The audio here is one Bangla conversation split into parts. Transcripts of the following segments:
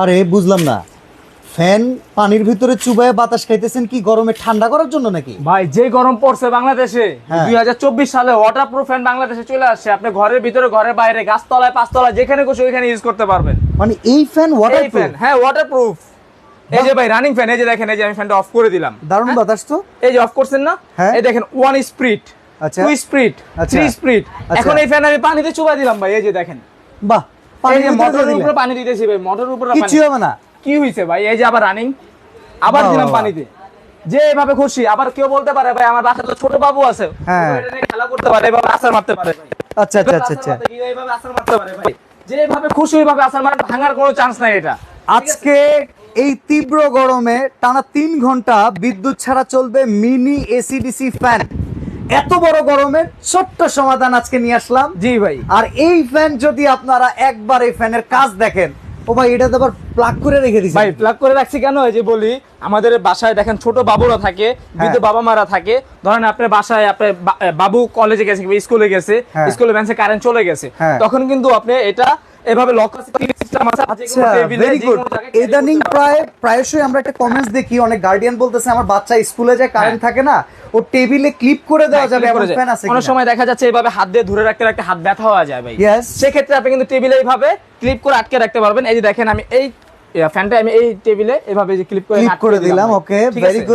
আরে বুঝলাম না। ফ্যান পানির ভিতরে চুবায় বাতাস খাইতেছেন কি গরমে ঠান্ডা করার জন্য নাকি? ভাই যে গরম পড়ছে বাংলাদেশে হ্যাঁ। দুই হাজার চব্বিশ সালে ওয়াটার প্রুফ ফ্যান বাংলাদেশে চলে আসছে। আপনি ঘরের ভিতরে ঘরের বাইরে গাছতলায় পাঁচতলায় যেখানে খুশি ওইখানে ইউজ করতে পারবেন। মানে এই ফ্যান এই ওয়াটার ফ্যান হ্যাঁ ওয়াটার প্রুফ এই যে ভাই রানিং ফ্যান এই যে দেখেন এই যে আমি ফ্যানটা অফ করে দিলাম। দারুণ বাতাস তো। এই যে অফ করছেন না? হ্যাঁ। এই দেখেন ওয়ান স্প্রিট আচ্ছা। টু স্প্রিট আচ্ছা। থ্রি স্প্রিট আচ্ছা। এখন এই ফ্যান আমি পানিতে চুবা দিলাম ভাই এই যে দেখেন। বাহ। এই পানির যে ভিতরে মোটরের দিলেন। উপরে পানি দিতেছি ভাই মোটরের উপরে কিচ্ছু হবে না। কি হয়েছে ভাই? এই যে আবার রানিং আবার দিলাম পানিতে। যে এভাবে খুশি আবার কেউ বলতে পারে ভাই আমার বাসায় তো ছোট বাবু আছে। হ্যাঁ। ও এটা নিয়ে খেলা করতে পারে এভাবে আসার মারতে পারে আচ্ছা আচ্ছা আচ্ছা আচ্ছা। আসার মারতে গিয়ে এইভাবে আসার মারতে পারে ভাই। যেভাবে খুশি ওইভাবে আসার মারা ভাঙার কোনো চান্স নাই এটা। আজকে এই তীব্র গরমে টানা তিন ঘণ্টা বিদ্যুৎ ছাড়া চলবে মিনি এসিডিসি ফ্যান এত বড় গরমের ছোট্ট সমাধান আজকে নিয়ে আসলাম। জি ভাই। আর এই ফ্যান যদি আপনারা একবার এই ফ্যানের কাজ দেখেন ও ভাই এটা তো আবার প্লাগ করে রেখে ভাই প্লাগ করে রাখছি কেন? এই যে বলি আমাদের বাসায় দেখেন ছোট বাবুরা থাকে বৃদ্ধ বাবা মারা থাকে। ধরেন আপনার বাসায় আপনার বাবু কলেজে গেছে স্কুলে গেছে হ্যাঁ। স্কুলে ভ্যান্সে কারেন্ট চলে গেছে। হ্যাঁ। তখন কিন্তু আপনি এটা এভাবে লক সিস্টেম আছে আচ্ছা ভেরি গুড ইদানিং প্রায় প্রায়শই আমরা একটা কমেন্টস দেখি অনেক গার্ডিয়ান বলতেছে আমার বাচ্চা স্কুলে যায় কারেন্ট থাকে না ও টেবিলে ক্লিপ করে দেওয়া যাবে হ্যাঁ, এমন ফ্যান আছে অনেক সময় দেখা যাচ্ছে এইভাবে হাত দিয়ে ধরে রাখতে রাখতে হাত ব্যথা হওয়া যায় ভাই. সেক্ষেত্রে আপনি কিন্তু টেবিলে এইভাবে ক্লিপ করে আটকে রাখতে পারবেন। এই যে দেখেন আমি এই ফ্যানটা আমি এই টেবিলে এভাবে যে ক্লিপ করে আটকে করে দিলাম, ভাই। okay, ঠিক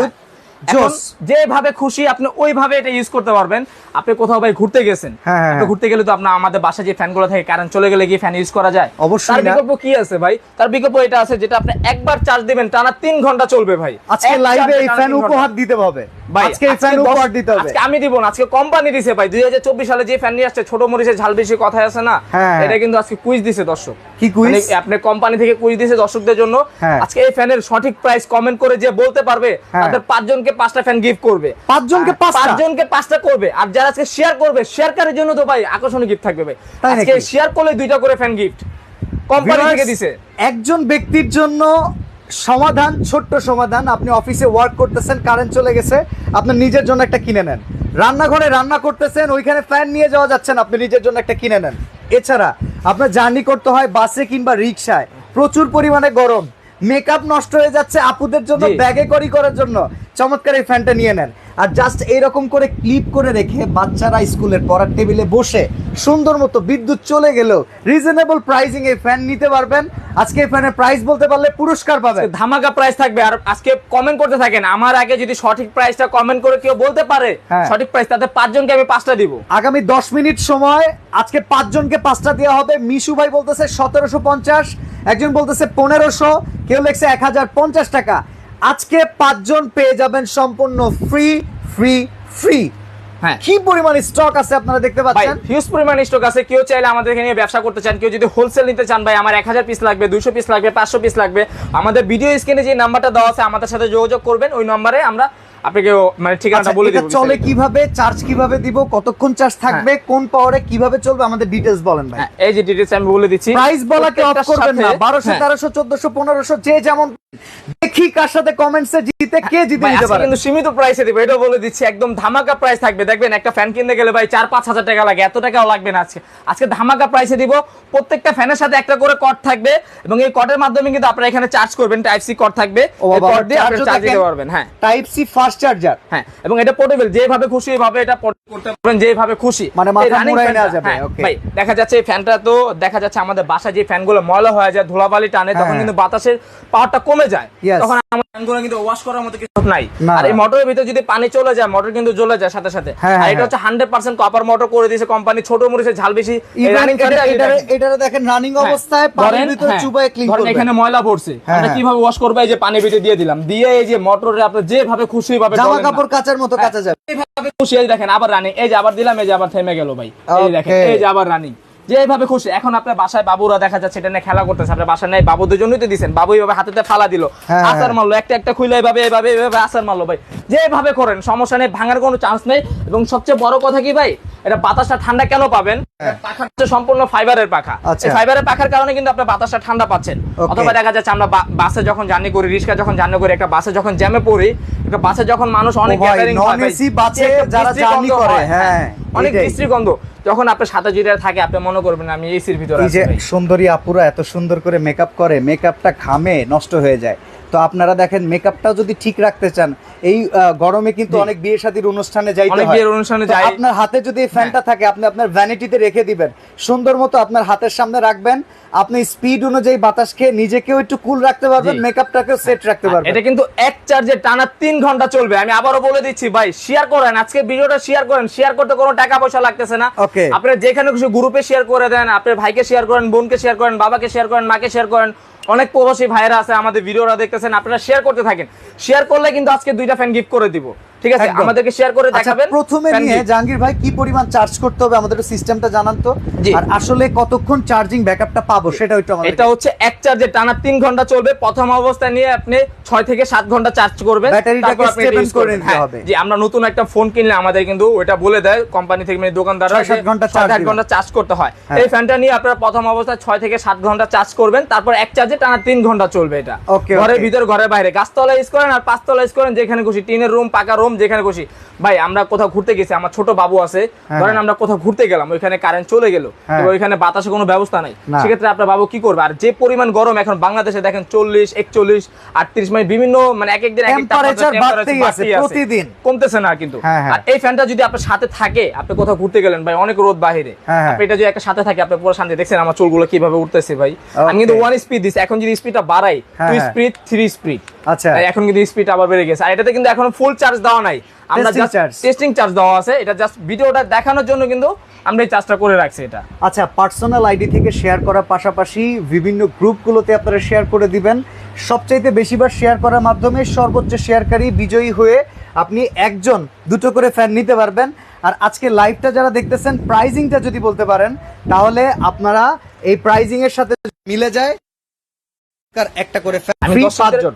যেভাবে খুশি আপনি ওইভাবে এটা ইউজ করতে পারবেন। আপনি কোথাও ভাই ঘুরতে গেছেন। হ্যাঁ, হ্যাঁ, হ্যাঁ। ঘুরতে গেলে তো আপনার আমাদের বাসায় যে ফ্যানগুলো থাকে কারেন্ট চলে গেলে কি ফ্যান ইউজ করা যায়। অবশ্যই তার বিকল্প কি আছে ভাই? তার বিকল্প এটা আছে যেটা আপনি একবার চার্জ দিবেন টানা তিন ঘণ্টা চলবে ভাই। আজকে লাইভে এই ফ্যান উপহার দিতে হবে। আজকে এই ফ্যান উপহার দিতে হবে। আজকে আমি দিব না আজকে কোম্পানি দিছে ভাই। দুই হাজার চব্বিশ সালে যে ফ্যান নিয়ে আসছে ছোট মরিচে ঝাল বেশি কথা আছে না। এটা কিন্তু আজকে কুইজ দিছে দর্শক। কি আপনি কোম্পানি থেকে কুইজ দিছে দর্শকদের জন্য। হ্যাঁ। আজকে এই ফ্যানের সঠিক প্রাইস কমেন্ট করে যে বলতে পারবে হ্যাঁ। তাদের পাঁচজনকে পাঁচটা ফ্যান গিফট করবে। পাঁচজনকে পাঁচটা? পাঁচজনকে পাঁচটা করবে। আর যারা আজকে শেয়ার করবে জন্য তো ভাই আকর্ষণীয় গিফট থাকবে ভাই। আজকে শেয়ার করলে দুইটা করে ফ্যান গিফট কোম্পানি থেকে দিছে। একজন ব্যক্তির জন্য সমাধান ছোট্ট সমাধান। আপনি অফিসে ওয়ার্ক করতেছেন কারেন্ট চলে গেছে। আপনার নিজের জন্য একটা কিনে নেন। রান্নাঘরে রান্না করতেছেন ওইখানে ফ্যান নিয়ে যাওয়া যাচ্ছেন আপনি নিজের জন্য একটা কিনে নেন। এছাড়া আপনার জার্নি করতে হয় বাসে কিংবা রিক্সায় প্রচুর পরিমাণে গরম। মেকআপ নষ্ট হয়ে যাচ্ছে আপুদের জন্য ব্যাগে করি করার জন্য। চমৎকার এই ফ্যানটা নিয়ে নেন। আর জাস্ট এইরকম করে ক্লিপ করে রেখে বাচ্চারা স্কুলের পড়ার টেবিলে বসে সুন্দর মতো বিদ্যুৎ চলে গেলেও রিজনেবল প্রাইসিং এই ফ্যান নিতে পারবেন। আজকে এই ফ্যানের প্রাইস বলতে পারলে পুরস্কার পাবেন। ধামাকা প্রাইস থাকবে। আর আজকে কমেন্ট করতে থাকেন। আমার আগে যদি সঠিক প্রাইসটা কমেন্ট করে কেউ বলতে পারে হ্যাঁ। সঠিক প্রাইস তাতে পাঁচজনকে আমি পাঁচটা দিব। আগামী দশ মিনিট সময় আজকে পাঁচজনকে পাঁচটা দেওয়া হবে। মিশু ভাই বলতেছে সতেরোশো পঞ্চাশ একজন বলতেছে পনেরোশো কেউ লেখছে এক হাজার পঞ্চাশ টাকা। আজকে পাঁচজন পেয়ে যাবেন সম্পূর্ণ ফ্রি ফ্রি ফ্রি হ্যাঁ। কি পরিমাণ স্টক আছে আপনারা দেখতে পাচ্ছেন? হিউজ পরিমাণ স্টক আছে। কেউ চাইলে আমাদের এখানে ব্যবসা করতে চান কেউ যদি হোলসেল নিতে চান ভাই আমার এক হাজার পিস লাগবে পিস লাগবে পাঁচশো পিস লাগবে। আমাদের ভিডিও স্ক্রিনে যে নাম্বারটা দেওয়া আছে আমাদের সাথে যোগাযোগ করবেন ওই নম্বরে আমরা আপনাকে মানে ঠিকানাটা আচ্ছা, বলে চলে কীভাবে চার্জ কীভাবে দিব কতক্ষণ চার্জ থাকবে কোন পাওয়ারে কীভাবে চলবে আমাদের ডিটেলস বলেন ভাই। হ্যাঁ, এই যে ডিটেলস আমি বলে দিচ্ছি। প্রাইস বলাকে অফ করবেন না সাথে- বারোশো হ্যাঁ। তেরোশো চোদ্দশো পনেরোশো যে যেমন দেখি কার সাথে কমেন্টসে জিতে কে জিতে নিতে পারে। কিন্তু সীমিত প্রাইসে দিব এটা বলে দিচ্ছি একদম ধামাকা প্রাইস থাকবে। দেখবেন একটা ফ্যান কিনতে গেলে ভাই চার পাঁচ হাজার টাকা লাগে এত টাকাও লাগবে না আজকে। আজকে ধামাকা প্রাইসে দিব প্রত্যেকটা ফ্যানের সাথে একটা করে কট থাকবে এবং এই কটের মাধ্যমে কিন্তু আপনারা এখানে চার্জ করবেন টাইপ সি কট থাকবে। এই কট দিয়ে আপনারা চার্জ দিতে পারবেন হ্যাঁ। টাইপ সি ফাস্ট চার্জার হ্যাঁ এবং এটা পোর্টেবল যেভাবে খুশি এইভাবে এটা port করতে পারবেন যেভাবে খুশি। মানে মাথা মুড়ায় নেওয়া যাবে, হ্যাঁ, okay. ভাই দেখা যাচ্ছে এই ফ্যানটা তো দেখা যাচ্ছে আমাদের বাসায় যে ফ্যানগুলো ময়লা হয়ে যায় ধুলাবালি টানে তখন হ্যাঁ। কিন্তু বাতাসের পাওয়ারটা কমে যায় তখন আমার ফ্যানগুলো কিন্তু ওয়াশ করার মতো কিছু নাই। আর এই মোটরের ভিতরে যদি পানি চলে যায় মোটর কিন্তু জ্বলে যায় সাথে সাথে। হ্যাঁ, আর হ্যাঁ, এটা হচ্ছে হান্ড্রেড পার্সেন্ট কপার মোটর করে দিয়েছে কোম্পানি ছোট মরিচের ঝাল বেশি। এটা- দেখেন। রানিং হ্যাঁ, অবস্থায় পানির ভিতরে হ্যাঁ, চুবায় ক্লিন করবে। এখানে ময়লা পড়ছে। হ্যাঁ, আমরা হ্যাঁ। কীভাবে ওয়াশ করবে এই যে পানির ভিতরে দিয়ে দিলাম। দিয়ে এই যে মোটরে আপনি যেভাবে খুশি ভাবে জামা কাপড় কাচার মতো কাচা যাবে। এইভাবে খুশি দেখেন আবার রানিং এই যে আবার দিলাম এই যে আবার থেমে গেল ভাই। এই দেখেন এই যে আবার রানিং যে এইভাবে খুশি এখন আপনার বাসায় বাবুরা দেখা যাচ্ছে এটা নিয়ে খেলা করতেছে আপনার বাসায় নাই বাবুদের জন্যই তো দিছেন। বাবু এইভাবে হাতেতে ফালা দিল। হ্যাঁ, আসার হ্যাঁ। মারলো একটা একটা খুইলে এইভাবে এইভাবে এইভাবে আসার মারলো ভাই। যে এইভাবে করেন সমস্যা নেই ভাঙার কোনো চান্স নেই। এবং সবচেয়ে বড় কথা কি ভাই এটা বাতাসটা ঠান্ডা কেন পাবেন? পাখা হচ্ছে সম্পূর্ণ ফাইবারের পাখা। আচ্ছা। এই ফাইবারের পাখার কারণে কিন্তু আপনি বাতাসটা ঠান্ডা পাচ্ছেন। অথবা দেখা যাচ্ছে আমরা বাসে যখন জার্নি করি রিক্সা যখন জার্নি করি একটা বাসে যখন জ্যামে পড়ি একটা বাসে যখন মানুষ অনেক গ্যাদারিং হয় যারা জার্নি গন্ধ করে, হ্যাঁ। অনেক এটাই। যখন আপনার সাদা জিরা থাকে আপনি মনে করবেন আমি এসির ভিতরে এই যে। সুন্দরী আপুরা এত সুন্দর করে মেকআপ করে মেকআপটা ঘামে নষ্ট হয়ে যায় তো আপনারা দেখেন মেকআপটাও যদি ঠিক রাখতে চান এই গরমে কিন্তু অনেক বিয়ে শাদীর অনুষ্ঠানে যাইতে হয়। বিয়ের অনুষ্ঠানে যাই। আপনার হাতে যদি ফ্যানটা থাকে আপনি আপনার ভ্যানিটিতে রেখে দিবেন। সুন্দর মতো আপনার হাতের সামনে রাখবেন। আপনি স্পিড অনুযায়ী বাতাস খেয়ে নিজেকেও একটু কুল রাখতে পারবেন। মেকআপটাকেও সেট রাখতে পারবেন। এটা কিন্তু এক চার্জে টানা তিন ঘণ্টা চলবে। আমি আবারও বলে দিচ্ছি ভাই শেয়ার করেন। আজকে ভিডিওটা শেয়ার করেন। শেয়ার করতে কোনো টাকা পয়সা লাগতেছে না। Okay. আপনি যেখানে কিছু গ্রুপে শেয়ার করে দেন। আপনার ভাইকে শেয়ার করেন বোনকে শেয়ার করেন বাবাকে শেয়ার করেন মাকে শেয়ার করেন। অনেক প্রবাসী ভাইরা আছে, আমাদের ভিডিওরা দেখতেছেন, আপনারা শেয়ার করতে থাকেন। শেয়ার করলে কিন্তু আজকে দুইটা ফ্যান গিফট করে দিব। ঠিক আছে। আমাদেরকে শেয়ার করে আচ্ছা, দেখাবেন। প্রথমে নিয়ে জাহাঙ্গীর ভাই কি পরিমাণ চার্জ করতে হবে আমাদের সিস্টেমটা জানান তো। আর আসলে কতক্ষণ চার্জিং ব্যাকআপটা পাবো সেটা একটু আমাদের এটা হচ্ছে এক চার্জে টানা তিন ঘণ্টা চলবে। প্রথম অবস্থায় নিয়ে আপনি ছয় থেকে সাত ঘণ্টা চার্জ করবেন। ব্যাটারিটাকে use করে নিতে হ্যাঁ, হবে। জি আমরা নতুন একটা ফোন কিনলে আমাদের কিন্তু ওটা বলে দেয় কোম্পানি থেকে মানে ঘণ্টা দিবেন। ঘণ্টা চার্জ করতে হয়। হ্যাঁ। এই ফ্যানটা নিয়ে আপনারা প্রথম অবস্থায় ছয় থেকে সাত ঘণ্টা চার্জ করবেন। তারপর এক চার্জে টানা তিন ঘণ্টা চলবে এটা। ঘরের. ভিতর ঘরের বাইরে। গাছতলা ইউজ করেন আর পাঁচতলা ইউজ করেন। যেখানে খুশি টিনের রুম পাকা রুম যেখানে খুশি ভাই আমরা কোথাও ঘুরতে গেছি আমার ছোট বাবু আছে। হ্যাঁ, ধরেন। আমরা কোথাও ঘুরতে গেলাম ওইখানে কারেন্ট চলে গেল। হ্যাঁ। ওইখানে বাতাসে কোনো ব্যবস্থা নাই। সেক্ষেত্রে আপনার বাবু কি করবে? আর যে পরিমাণ গরম এখন বাংলাদেশে দেখেন চল্লিশ একচল্লিশ আটত্রিশ মানে বিভিন্ন মানে এক একদিন। প্রতিদিন। কমতেছে না কিন্তু। হ্যাঁ। আর এই ফ্যানটা যদি আপনার সাথে থাকে আপনি কোথাও ঘুরতে গেলেন ভাই অনেক রোদ বাহিরে। এটা যদি একটা সাথে থাকে আপনি পুরো শান্তি। দেখছেন আমার চুলগুলো কীভাবে উঠতেছে ভাই। আমি কিন্তু ওয়ান স্পিড দিচ্ছি এখন যদি স্পিডটা বাড়াই টু। স্পিড থ্রি স্পিড আচ্ছা। এখন কিন্তু স্পিড আবার বেড়ে গেছে। আর এটাতে কিন্তু এখন ফুল চার্জ দেওয়া নাই। আমরা জাস্ট টেস্টিং চার্জ দেওয়া আছে। এটা জাস্ট ভিডিওটা দেখানোর জন্য কিন্তু আমরা এই চার্জটা করে রাখছি এটা। আচ্ছা পার্সোনাল আইডি থেকে শেয়ার করার পাশাপাশি বিভিন্ন গ্রুপগুলোতে আপনারা শেয়ার করে দিবেন। সবচাইতে বেশিবার শেয়ার করার মাধ্যমে সর্বোচ্চ শেয়ারকারী বিজয়ী হয়ে আপনি একজন দুটো করে ফ্যান নিতে পারবেন। আর আজকে লাইভটা যারা দেখতেছেন প্রাইজিংটা যদি বলতে পারেন তাহলে আপনারা এই প্রাইজিং এর সাথে মিলে যায়। একটা করে আমি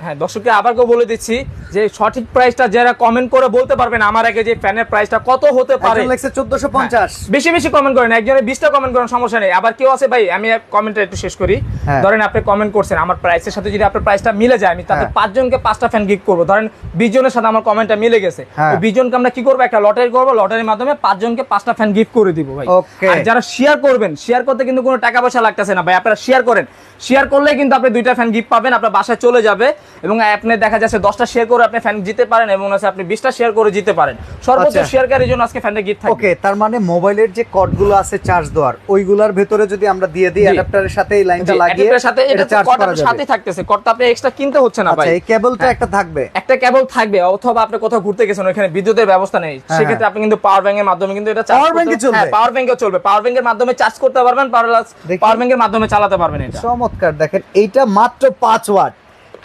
হ্যাঁ দর্শককে আবার বলে দিচ্ছি যে সঠিক প্রাইসটা যারা কমেন্ট করে বলতে পারবেন আমার আগে যে ফ্যানের প্রাইসটা কত হতে পারে। একজন লেখছে চোদ্দশো পঞ্চাশ। বেশি বেশি কমেন্ট করেন একজনে বিশটা কমেন্ট করেন সমস্যা নেই। আবার কেউ আছে ভাই আমি কমেন্টটা একটু শেষ করি। হ্যাঁ। ধরেন আপনি কমেন্ট করছেন আমার প্রাইসের সাথে যদি আপনার প্রাইসটা মিলে যায় আমি তাতে হ্যাঁ। পাঁচজনকে পাঁচটা ফ্যান গিফট করব। ধরেন বিশ জনের সাথে আমার কমেন্টটা মিলে গেছে। বিশ জনকে আমরা কি করব? একটা লটারি করব। লটারির মাধ্যমে পাঁচজনকে পাঁচটা ফ্যান গিফট করে দিব ভাই। আর যারা শেয়ার করবেন শেয়ার করতে কিন্তু কোনো টাকা পয়সা লাগতেছে না ভাই। আপনারা শেয়ার করেন। শেয়ার করলে কিন্তু আপনি দুইটা ফ্যান গিফট পাবেন আপনার বাসায় চলে যাবে এবং আপনি দেখা যাচ্ছে দশটা শেয়ার করে আপনি ফ্যান জিতে পারেন এবং হচ্ছে আপনি বিশটা শেয়ার করে জিতে পারেন। সর্বোচ্চ আচ্ছা। শেয়ারকারীর জন্য আজকে ফ্যানটা গিফট থাকবে। ওকে তার মানে মোবাইলের যে কর্ডগুলো আছে চার্জ দেওয়ার ওইগুলার ভেতরে যদি আমরা দিয়ে দিই অ্যাডাপ্টারের সাথে এই লাইনটা লাগিয়ে অ্যাডাপ্টারের সাথে এটা চার্জ করা যাবে। সাথেই থাকতেছে কর্ডটা আপনি এক্সট্রা কিনতে হচ্ছে না ভাই। আচ্ছা এই কেবলটা একটা থাকবে। একটা কেবল থাকবে অথবা আপনি কোথাও ঘুরতে গেছেন ওখানে বিদ্যুতের ব্যবস্থা নেই। হ্যাঁ, সেক্ষেত্রে আপনি কিন্তু পাওয়ার ব্যাংকের মাধ্যমে কিন্তু এটা bank এ চলবে? পাওয়ার ব্যাংকে চলবে। পাওয়ার ব্যাংকের মাধ্যমে চার্জ করতে পারবেন। পাওয়ার ব্যাংকের মাধ্যমে চালাতে পারবেন এটা। চমৎকার দেখেন এইটা মাত্র পাঁচ ওয়াট।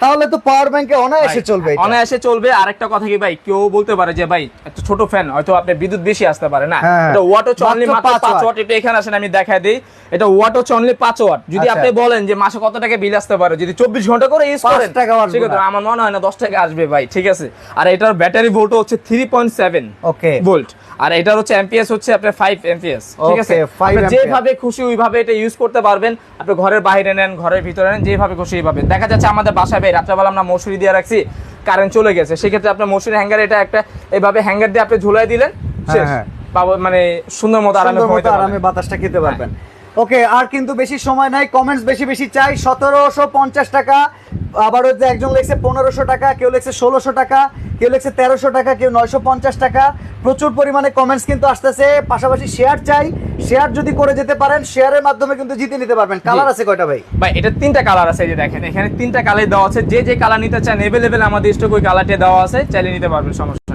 তাহলে তো পাওয়ার ব্যাংকে অনায়াসে চলবে। অনায়াসে চলবে। আরেকটা কথা কি ভাই কেউ বলতে পারে যে ভাই একটা ছোট ফ্যান হয়তো আপনি বিদ্যুৎ বেশি আসতে পারে। না হ্যাঁ, এটা ওয়াট হচ্ছে মাত্র অনলি মাত্র পাঁচ 5 ওয়াট। এটা এখানে আসেন আমি দেখাই দেই। এটা ওয়াট হচ্ছে অনলি 5 ওয়াট। যদি আচ্ছা। আপনি বলেন যে মাসে কত টাকা বিল আসতে পারে? যদি 24 ঘণ্টা করে ইউজ করেন আসবে সেক্ষেত্রে আমার মনে হয় না 10 টাকা আসবে ভাই ঠিক আছে। আর এটার ব্যাটারি ভোল্ট হচ্ছে 3.7 ওকে ভোল্ট আর এটা হচ্ছে এমপিএস হচ্ছে আপনার 5 এমপিএস ঠিক আছে? যেভাবে খুশি ওইভাবে এটা ইউজ করতে পারবেন। আপনি ঘরের বাইরে নেন ঘরের ভিতরে নেন যেভাবে খুশি ওইভাবে। দেখা যাচ্ছে আমাদের বাসায় ভাই রাত্রেবেলা আমরা মশুরি দিয়ে রাখছি কারেন্ট চলে গেছে। সেক্ষেত্রে আপনার মশুরি হ্যাঙ্গার এটা একটা এইভাবে হ্যাঙ্গার দিয়ে আপনি ঝুলাই দিলেন শেষ। হ্যাঁ। মানে সুন্দর মতো আরামে। বাতাসটা খেতে পারবেন। ওকে আর কিন্তু বেশি সময় নাই কমেন্টস বেশি বেশি চাই সতেরোশো পঞ্চাশ টাকা আবার হচ্ছে একজন লেখছে পনেরোশো টাকা কেউ লেখছে ষোলোশো টাকা কেউ লেখছে তেরোশো টাকা কেউ নয়শো পঞ্চাশ টাকা। প্রচুর পরিমাণে কমেন্টস কিন্তু আসতেছে পাশাপাশি শেয়ার চাই শেয়ার যদি করে যেতে পারেন শেয়ারের মাধ্যমে কিন্তু জিতে নিতে পারবেন। কালার আছে কয়টা ভাই? ভাই এটা তিনটা কালার আছে এই যে দেখেন এখানে তিনটা কালার দেওয়া আছে যে যে কালার নিতে চান এভেলেবেল আমাদের স্টক ওই কালারটা দেওয়া আছে চাইলে নিতে পারবেন সমস্যা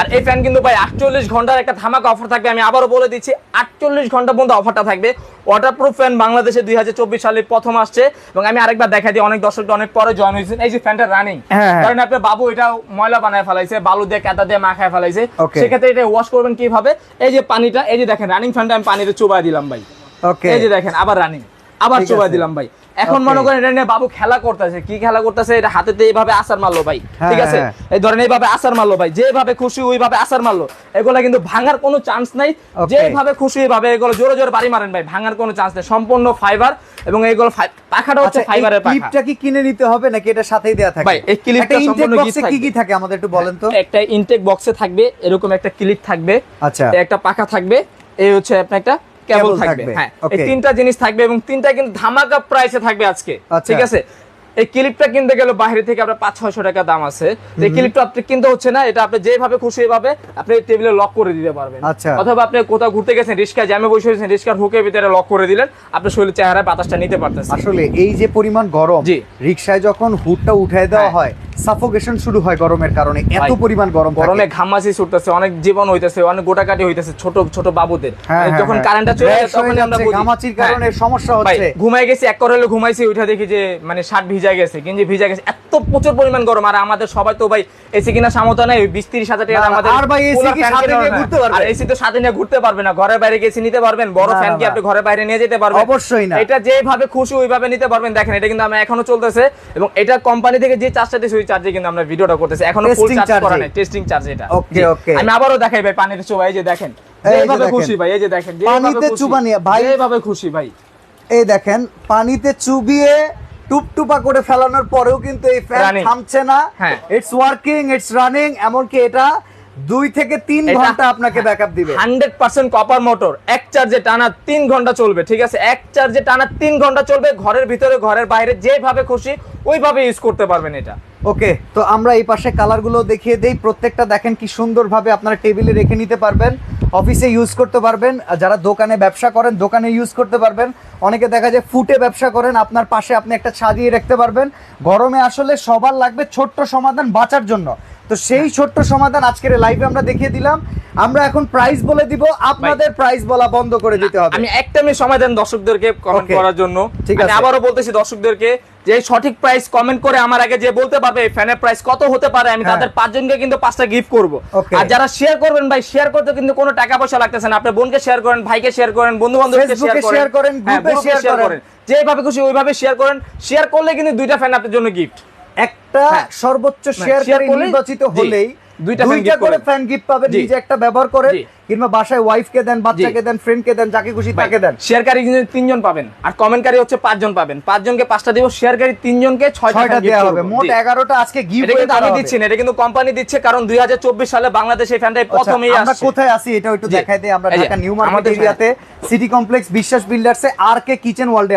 আর এই ফ্যান কিন্তু ভাই আটচল্লিশ ঘণ্টার একটা ধামাকা অফার থাকবে আমি আবারও বলে দিচ্ছি আটচল্লিশ ঘণ্টা পর্যন্ত অফারটা থাকবে। ওয়াটারপ্রুফ ফ্যান বাংলাদেশে দুই হাজার চব্বিশ সালে প্রথম আসছে এবং আমি আরেকবার দেখা দিই অনেক দর্শক অনেক পরে জয়েন হয়েছেন। এই যে ফ্যানটা রানিং হ্যাঁ, হ্যাঁ। কারণ আপনার বাবু এটা ময়লা বানায় ফেলাইছে বালু দিয়ে কাদা দিয়ে মাখায় ফেলাইছে। সেক্ষেত্রে এটা ওয়াশ করবেন কীভাবে? এই যে পানিটা এই যে দেখেন রানিং ফ্যানটা আমি পানিতে চুবাই দিলাম ভাই। এই যে দেখেন আবার রানিং আবার চুবাই দিলাম ভাই। এখন মনে করেন এটা নিয়ে বাবু খেলা করতেছে কি খেলা করতেছে এটা হাতেতে এইভাবে আসার মারলো ভাই হ্যাঁ, ঠিক আছে? হ্যাঁ। এই ধরেন এইভাবে আসার মারলো ভাই যেভাবে খুশি ওইভাবে আসার মারলো। এগুলা কিন্তু ভাঙার কোনো চান্স নাই। যেভাবে খুশি এইভাবে এগুলো জোরে জোরে বাড়ি মারেন ভাই ভাঙার কোনো চান্স নেই। সম্পূর্ণ ফাইবার এবং এইগুলো পাখাটা হচ্ছে আচ্ছা ফাইবারের পাখা। ক্লিপটা কি কিনে নিতে হবে নাকি এটা সাথেই দেয়া থাকে? ভাই, এই ক্লিপটা সম্পূর্ণ বক্সে কি কি থাকে আমাদের একটু বলেন তো? একটা ইনটেক বক্সে থাকবে এরকম একটা ক্লিপ থাকবে। আচ্ছা। একটা পাখা থাকবে। এই হচ্ছে আপনার একটা কেবল থাকবে। হ্যাঁ এই তিনটা জিনিস থাকবে এবং তিনটা কিন্তু ধামাকা প্রাইসে থাকবে আজকে। আচ্ছা। ঠিক আছে? এই ক্লিপটা কিনতে গেলে বাইরে থেকে আপনার পাঁচ ছয়শো টাকা দাম আছে এই ক্লিপটা আপনি কিনতে হচ্ছে না এটা আপনি যেভাবে খুশি এভাবে আপনি টেবিলে লক করে দিতে পারবেন আচ্ছা। অথবা আপনি কোথাও ঘুরতে গেছেন রিক্সা জ্যামে বসে রয়েছেন রিক্সার হুকের ভিতরে লক করে দিলেন আপনার শরীরের চেহারায় বাতাসটা নিতে পারতেছে আসলে এই যে পরিমাণ গরম জি। রিক্সায় যখন হুডটা উঠায় দেওয়া হ্যাঁ। হয় সাফোকেশন শুরু হয় গরমের কারণে এত পরিমাণ গরম গরমে ঘামাচি ছুটতেছে অনেক জীবন হইতেছে অনেক গোটাকাটি হইতেছে ছোট ছোট বাবুদের হ্যাঁ, হ্যাঁ, যখন। কারেন্টটা চলে যায় তখন আমরা ঘামাচির। কারণে সমস্যা হচ্ছে ঘুমাই গেছি এক করলে ঘুমাইছি ওইটা দেখি যে মানে শার্ট ভিজা গেছে কিন্তু ভিজা গেছে এত প্রচুর পরিমাণ গরম। আর আমাদের সবাই তো ভাই এসি কিনা সামর্থ্য নাই ওই বিশ তিরিশ হাজার টাকা আমাদের আর ভাই cooler কি সাথে নিয়ে ঘুরতে পারবে? আর এসি তো সাথে নিয়ে ঘুরতে পারবে না ঘরের বাইরে গেছি নিতে পারবেন বড় ফ্যান কি আপনি ঘরের বাইরে নিয়ে যেতে পারবেন। অবশ্যই না। এটা যেভাবে খুশি ওইভাবে নিতে পারবেন দেখেন এটা কিন্তু আমরা এখনও চলতেছে এবং এটা কোম্পানি থেকে যে চার্জটা দিয়েছে ওই চার্জে কিন্তু আমরা ভিডিওটা করতেছি। এখনও ফুল চার্জ করা নাই টেস্টিং চার্জ এটা। ওকে ওকে আমি আবারও দেখাই ভাই পানির চোবা এই যে দেখেন এই যে যেভাবে খুশি ভাই এই যে দেখেন পানিতে। চুবানি, ভাই। যেভাবে খুশি ভাই। এই দেখেন পানিতে চুবিয়ে টুপটুপা করে ফেলানোর পরেও কিন্তু এই ফ্যান থামছে না। ইটস ওয়ার্কিং ইটস রানিং এমনকি এটা দুই থেকে তিন ঘণ্টা আপনাকে ব্যাকআপ দিবে। হান্ড্রেড পার্সেন্ট কপার মোটর এক চার্জে টানা তিন ঘণ্টা চলবে ঠিক আছে? এক চার্জে টানা তিন ঘণ্টা চলবে ঘরের ভিতরে ঘরের বাইরে যেভাবে খুশি ওইভাবে ইউজ করতে পারবেন এটা। ওকে তো আমরা এই পাশে কালারগুলো দেখিয়ে দেই। প্রত্যেকটা দেখেন কি সুন্দরভাবে আপনারা টেবিলে রেখে নিতে পারবেন অফিসে ইউজ করতে পারবেন যারা দোকানে ব্যবসা করেন দোকানে ইউজ করতে পারবেন। অনেকে দেখা যায় ফুটে ব্যবসা করেন আপনার পাশে আপনি একটা সাজিয়ে রাখতে পারবেন। গরমে আসলে সবার লাগবে ছোট্ট সমাধান বাঁচার জন্য। তো সেই ছোট্ট সমাধান আজকের লাইভে আমরা দেখিয়ে দিলাম। আমরা এখন প্রাইস বলে দিব আপনাদের প্রাইস বলা বন্ধ করে দিতে হবে। আমি একটা মিনিট সময় দেন দর্শকদেরকে কমেন্ট করার জন্য। ঠিক আছে। আবারও বলতেছি দর্শকদেরকে যে সঠিক প্রাইস কমেন্ট করে আমার আগে যে বলতে পারবে ফ্যানের প্রাইস কত হতে পারে আমি হ্যাঁ। তাদের পাঁচজনকে কিন্তু পাঁচটা গিফট করব। আর যারা শেয়ার করবেন ভাই শেয়ার করতে কিন্তু কোনো টাকা পয়সা লাগতেছে না। আপনি বোনকে শেয়ার করেন ভাইকে শেয়ার করেন বন্ধু বান্ধবকে শেয়ার করেন, করেন হ্যাঁ, share করেন। যেভাবে খুশি ওইভাবে শেয়ার করেন। শেয়ার করলে কিন্তু দুইটা ফ্যান আপনার জন্য গিফট একটা হ্যাঁ। সর্বোচ্চ শেয়ার শেয়ারকারী নির্বাচিত হলেই দুইটা করে ফ্যান গিফট পাবেন। নিজে একটা ব্যবহার করেন জি। কিংবা বাসায় ওয়াইফকে দেন বাচ্চাকে দেন ফ্রেন্ডকে দেন যাকে খুশি তাকে দেন। শেয়ারকারী কিন্তু তিনজন পাবেন। আর কমেন্টকারী হচ্ছে পাঁচজন পাবেন। পাঁচজনকে পাঁচটা দিব শেয়ারকারী তিনজনকে ছয়টা দেওয়া হবে। মোট এগারোটা আজকে গিফট কিন্তু আমি দিচ্ছি না এটা কিন্তু কোম্পানি দিচ্ছে কারণ দুই হাজার চব্বিশ সালে বাংলাদেশে এই ফ্যানটাই প্রথমেই আচ্ছা, আমরা কোথায় আছি এটা একটু দেখাই দেই। আমরা ঢাকা নিউ মার্কেট এরিয়াতে সিটি কমপ্লেক্স বিশ্বাস বিল্ডার্সে আর কে কিচেন ওয়ার্ল্ডে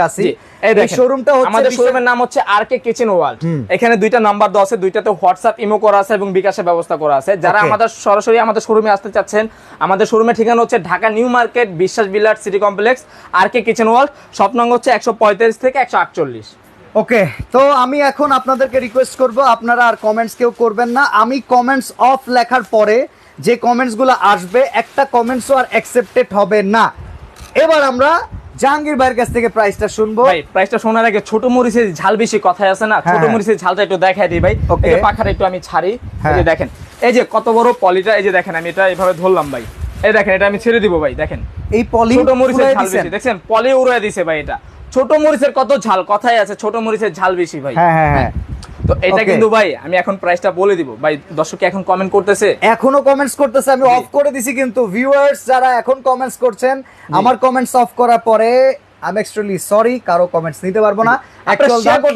দেখেন, শোরুমটা হচ্ছে আমাদের শোরুমের নাম হচ্ছে আর কে কিচেন ওয়ার্ল্ড এখানে দুইটা নাম্বার দেওয়া আছে দুইটাতে হোয়াটসঅ্যাপ ইমো করা আছে এবং বিকাশের ব্যবস্থা করা আছে। যারা আমাদের সরাসরি আমাদের শোরুমে আসতে চাচ্ছেন আমাদের শোরুমের ঠিকানা হচ্ছে Dhaka New Market Biswas Builder City Complex R K Kitchen World. Shop নং হচ্ছে একশো পঁয়তাল্লিশ থেকে একশো আটচল্লিশ। ওকে তো আমি এখন আপনাদেরকে রিকোয়েস্ট করব আপনারা আর কমেন্টস কেউ করবেন না। আমি কমেন্টস অফ লেখার পরে যে কমেন্টসগুলো আসবে একটা কমেন্টসও আর অ্যাকসেপ্টেড হবে না। এবার আমরা জাহাঙ্গীর ভাইয়ের কাছ থেকে প্রাইসটা শুনব। ভাই প্রাইসটা শোনার আগে ছোট মরিচের ঝাল বেশি কথায় আছে না? ছোট হ্যাঁ। মরিচের ঝালটা একটু দেখাই দিই ভাই. এই পাখাটা একটু আমি ছাড়ি। এই হ্যাঁ। যে দেখেন এই যে কত বড় পলিটা এই যে দেখেন আমি এটা এইভাবে ধরলাম ভাই। এই দেখেন এটা আমি ছেড়ে দিব ভাই দেখেন। এই পলি ছোট মরিচের ঝাল বেশি দেখেন পলি উড়াই দিছে ভাই এটা। ছোট মরিচের কত ঝাল কথাই আছে ছোট মরিচের ঝাল বেশি ভাই। হ্যাঁ হ্যাঁ হ্যাঁ। তো এটা কিন্তু ভাই আমি এখন প্রাইসটা বলে দিব। ভাই দর্শক এখন কমেন্ট করতেছে? এখনও কমেন্টস করতেছে আমি অফ করে দিছি কিন্তু ভিউয়ার্স যারা এখন কমেন্টস করছেন আমার কমেন্টস অফ করার পরে আমি এক্সট্রিমলি সরি কারও কমেন্টস নিতে পারব না।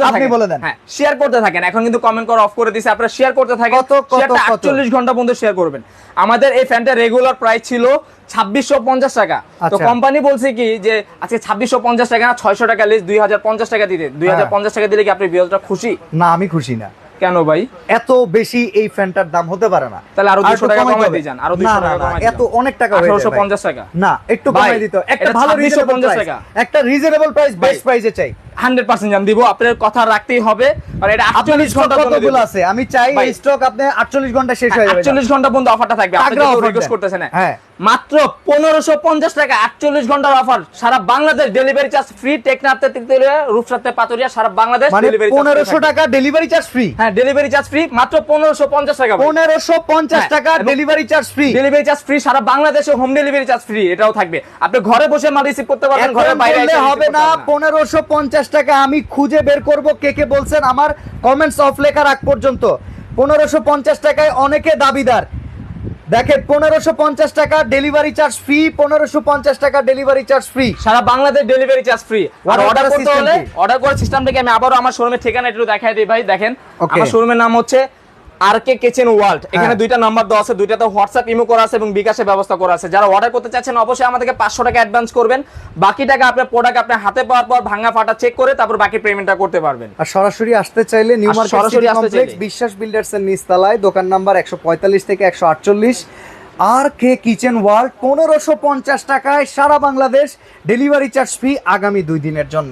আপনি বলে দেন। হ্যাঁ শেয়ার করতে থাকেন। এখন কিন্তু কমেন্ট করা অফ করে দিছে। আপনারা শেয়ার করতে থাকেন। কত, কত, 48 ঘণ্টা পর্যন্ত শেয়ার করবেন। আমাদের এই ফ্যানটা রেগুলার প্রাইস ছিল 2650 টাকা। তো আচ্ছা। কোম্পানি বলছে কি যে আজকে 2650 টাকা না 600 টাকা লিস্ট 2050 টাকা দিতে। 2050 টাকা দিলে কি আপনি বিয়েটা খুশি? না আমি খুশি না। কেন ভাই এত বেশি এই ফ্যানটার দাম হতে পারে না তাহলে আরও 200 টাকা কমাই। দিয়ে যান, আরও 200 না, না, টাকা কমাই এত অনেক টাকা হয়ে ভাই। 1850 টাকা। না একটু কমাই দিতে একটা ভালো 2650 রিজনেবল প্রাইস টাকা। একটা রিজনেবল প্রাইস বেস্ট। প্রাইসে চাই হান্ড্রেড পার্সেন্ট জান দিব আপনার কথা রাখতেই হবে আর এটা আপনার আটচল্লিশ স্টক ঘণ্টা কতগুলো আছে আমি চাই স্টক আপনি 48 ঘণ্টা শেষ হয়ে যাবে আটচল্লিশ ঘণ্টা পর্যন্ত অফারটা থাকবে আপনি রিকোয়েস্ট করতেছেন হ্যাঁ। মাত্র পনেরোশো পঞ্চাশ টাকা আটচল্লিশ ঘণ্টার অফার সারা বাংলাদেশ ডেলিভারি চার্জ ফ্রি টেকনাথে রূপসাতে পাতুরিয়া সারা বাংলাদেশ মানে ডেলিভারি পনেরোশো টাকা ডেলিভারি চার্জ ফ্রি হ্যাঁ ডেলিভারি চার্জ ফ্রি মাত্র পনেরোশো পঞ্চাশ টাকা পনেরোশো পঞ্চাশ হ্যাঁ, টাকা delivery charge free delivery charge free সারা বাংলাদেশে হোম ডেলিভারি চার্জ ফ্রি এটাও থাকবে। আপনি ঘরে বসে মাল রিসিভ করতে পারবেন ঘরে বাইরে হবে না পনেরোশো পঞ্চাশ টাকা আমি খুঁজে বের করব কে কে বলছেন আমার কমেন্টস অফ লেখার আগ পর্যন্ত। পনেরোশো পঞ্চাশ টাকায় অনেকে দাবিদার। দেখেন পনেরোশো পঞ্চাশ টাকা ডেলিভারি চার্জ ফ্রি পনেরোশো পঞ্চাশ টাকা ডেলিভারি চার্জ ফ্রি সারা বাংলাদেশ ডেলিভারি চার্জ ফ্রি আর অর্ডার করতে হলে অর্ডার করার সিস্টেম থেকে আমি আবারও আমার শোরুমের ঠিকানা একটু দেখাই দিই ভাই দেখেন। আমার শোরুমের নাম হচ্ছে আর কে কিচেন ওয়ার্ল্ড এখানে। দুইটা নাম্বার দেওয়া আছে দুইটাতে হোয়াটসঅ্যাপ ইমো করা আছে এবং বিকাশের ব্যবস্থা করা আছে। যারা অর্ডার করতে চাচ্ছেন অবশ্যই আমাদেরকে পাঁচশো টাকা অ্যাডভান্স করবেন। বাকি টাকা আপনার প্রোডাক্ট আপনার হাতে পাওয়ার পর ভাঙা ফাটা চেক করে তারপর বাকি পেমেন্টটা করতে পারবেন। আর সরাসরি আসতে চাইলে নিউ মার্কেট সরাসরি কমপ্লেক্স চাইলে। বিশ্বাস বিল্ডার্স এর নিচতলায় দোকান নাম্বার একশো পঁয়তাল্লিশ থেকে একশো আটচল্লিশ। আর কে কিচেন ওয়ার্ল্ড পনেরোশো পঞ্চাশ টাকায় সারা বাংলাদেশ ডেলিভারি চার্জ ফ্রি আগামী দুই দিনের জন্য।